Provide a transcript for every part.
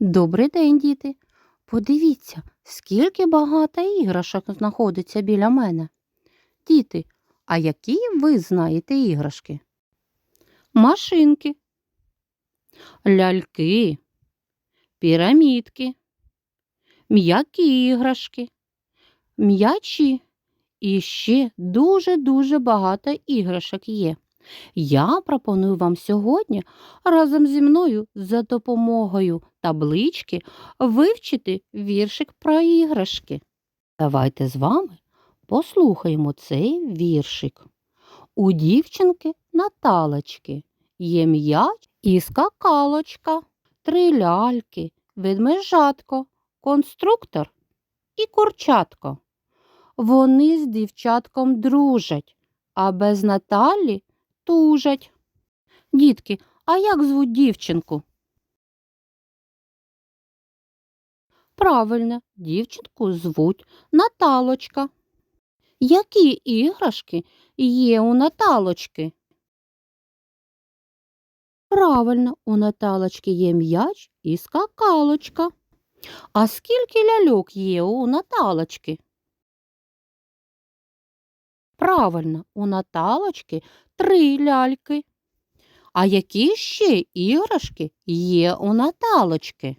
Добрий день, діти. Подивіться, скільки багато іграшок знаходиться біля мене. Діти, а які ви знаєте іграшки? Машинки, ляльки, пірамідки, м'які іграшки, м'ячі і ще дуже-дуже багато іграшок є. Я пропоную вам сьогодні разом зі мною за допомогою таблички вивчити віршик про іграшки. Давайте з вами послухаємо цей віршик. У дівчинки Наталочки є м'яч і скакалочка, три ляльки, ведмежатко, конструктор і курчатко. Вони з дівчатком дружать, а без Наталі тужать. Дітки, а як звуть дівчинку? Правильно, дівчинку звуть Наталочка. Які іграшки є у Наталочки? Правильно, у Наталочки є м'яч і скакалочка. А скільки ляльок є у Наталочки? Правильно, у Наталочки три ляльки. А які ще іграшки є у Наталочки?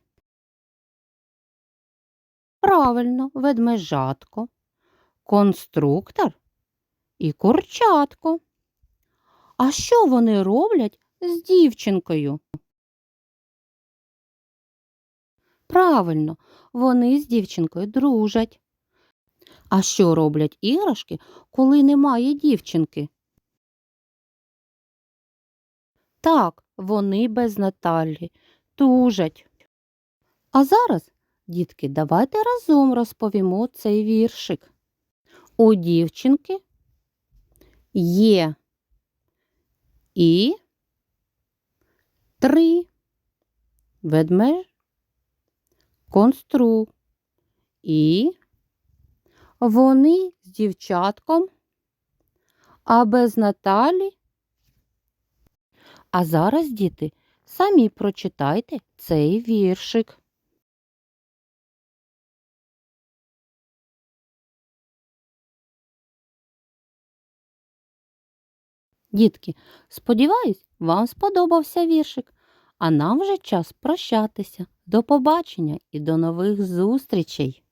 Правильно, ведмежатко, конструктор і курчатко. А що вони роблять з дівчинкою? Правильно, вони з дівчинкою дружать. А що роблять іграшки, коли немає дівчинки? Так, вони без Наталі тужать. А зараз, дітки, давайте разом розповімо цей віршик. У дівчинки є і три ведмеж, конструк і вони з дівчатком, а без Наталі. А зараз, діти, самі прочитайте цей віршик. Дітки, сподіваюсь, вам сподобався віршик, а нам вже час прощатися. До побачення і до нових зустрічей!